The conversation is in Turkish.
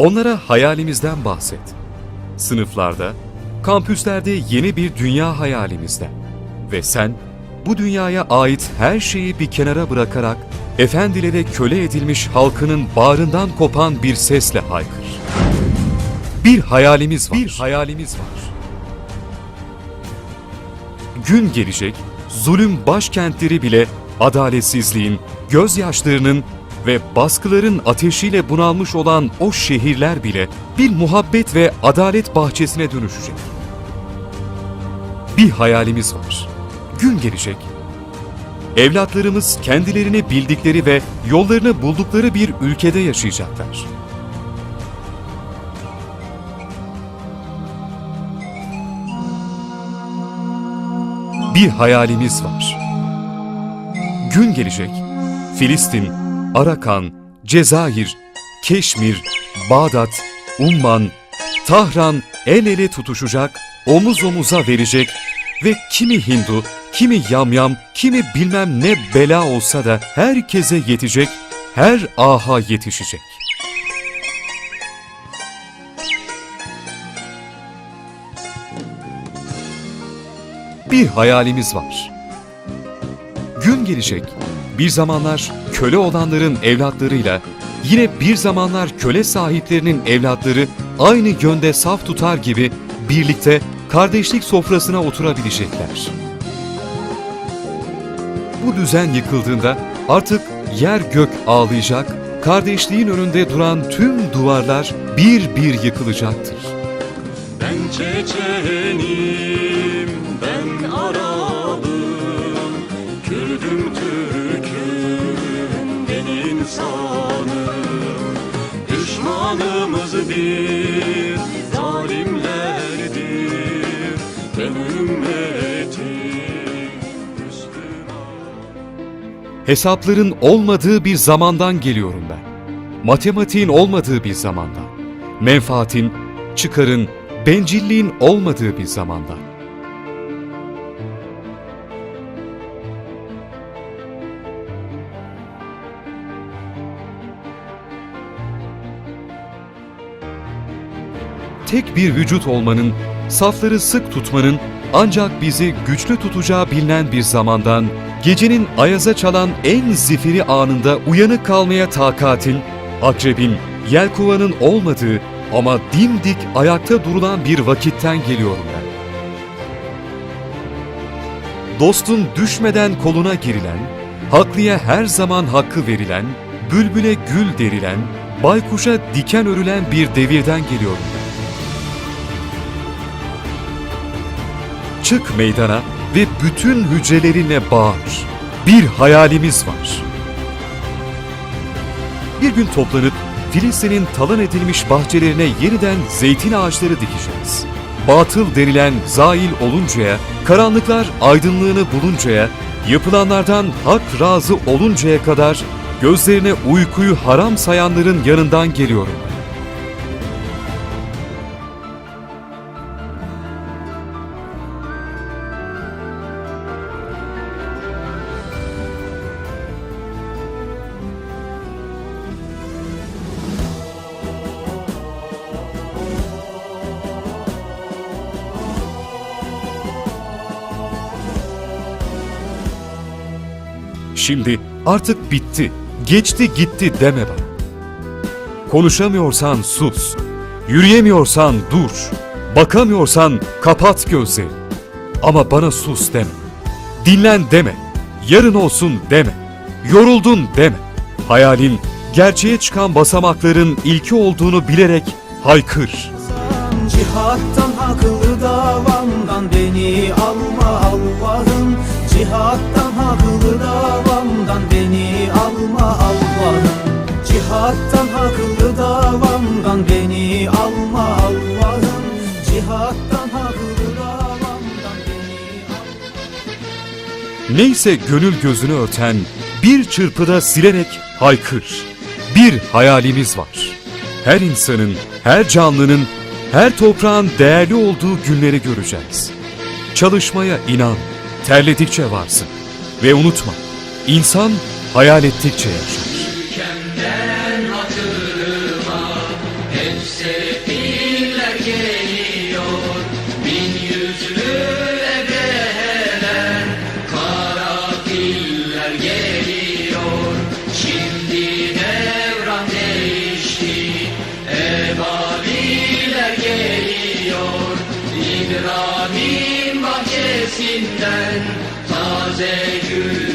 Onlara hayalimizden bahset. Sınıflarda, kampüslerde yeni bir dünya hayalimizden. Ve sen bu dünyaya ait her şeyi bir kenara bırakarak efendilere köle edilmiş halkının bağrından kopan bir sesle haykır. Bir hayalimiz var. Bir hayalimiz var. Gün gelecek, zulüm başkentleri bile adaletsizliğin, gözyaşlarının ve baskıların ateşiyle bunalmış olan o şehirler bile bir muhabbet ve adalet bahçesine dönüşecek. Bir hayalimiz var. Gün gelecek. Evlatlarımız kendilerini bildikleri ve yollarını buldukları bir ülkede yaşayacaklar. bir hayalimiz var. Gün gelecek, Filistin, Arakan, Cezayir, Keşmir, Bağdat, Umman, Tahran el ele tutuşacak, omuz omuza verecek ve kimi Hindu, kimi yamyam, kimi bilmem ne bela olsa da herkese yetecek, her aha yetişecek. bir hayalimiz var. Gün gelecek, bir zamanlar köle olanların evlatlarıyla, yine bir zamanlar köle sahiplerinin evlatları aynı yönde saf tutar gibi birlikte kardeşlik sofrasına oturabilecekler. Bu düzen yıkıldığında artık yer gök ağlayacak, kardeşliğin önünde duran tüm duvarlar bir bir yıkılacaktır. Ben Çeçenim, ben Arabım, Düşmanımız bir zalimlerdir, ben. Hesapların olmadığı bir zamandan geliyorum ben. Matematiğin olmadığı bir zamandan. Menfaatin, çıkarın, bencilliğin olmadığı bir zamandan. Tek bir vücut olmanın, safları sık tutmanın ancak bizi güçlü tutacağı bilinen bir zamandan, gecenin ayaza çalan en zifiri anında uyanık kalmaya takatin, akrebin, yelkovanın olmadığı ama dimdik ayakta durulan bir vakitten geliyorum ben. Dostun düşmeden koluna girilen, haklıya her zaman hakkı verilen, bülbüle gül derilen, baykuşa diken örülen bir devirden geliyorum ben. Çık meydana ve bütün hücrelerinle bağır. Bir hayalimiz var. Bir gün toplanıp Filistin'in talan edilmiş bahçelerine yeniden zeytin ağaçları dikeceğiz. Batıl denilen zail oluncaya, karanlıklar aydınlığını buluncaya, yapılanlardan hak razı oluncaya kadar gözlerine uykuyu haram sayanların yanından geliyorum. Şimdi artık bitti, geçti gitti deme bana. Konuşamıyorsan sus, yürüyemiyorsan dur, bakamıyorsan kapat gözlerini. Ama bana sus deme, dinlen deme, yarın olsun deme, yoruldun deme. Hayalin gerçeğe çıkan basamakların ilki olduğunu bilerek haykır. Cihattan haklı davamdan beni alma Allah'ım Cihattan haklı davamdan beni alma Allah'ım Cihattan haklı davamdan beni alma Allah'ım Cihattan haklı davamdan beni alma Neyse gönül gözünü örten bir çırpıda silerek haykır. Bir hayalimiz var. Her insanın, her canlının, her toprağın değerli olduğu günleri göreceğiz. Çalışmaya inan, terledikçe varsın. Ve unutma, insan hayal ettikçe yaşar. Ülkemden hatırıma hep sefiller gelir. bahçesinden taze gül.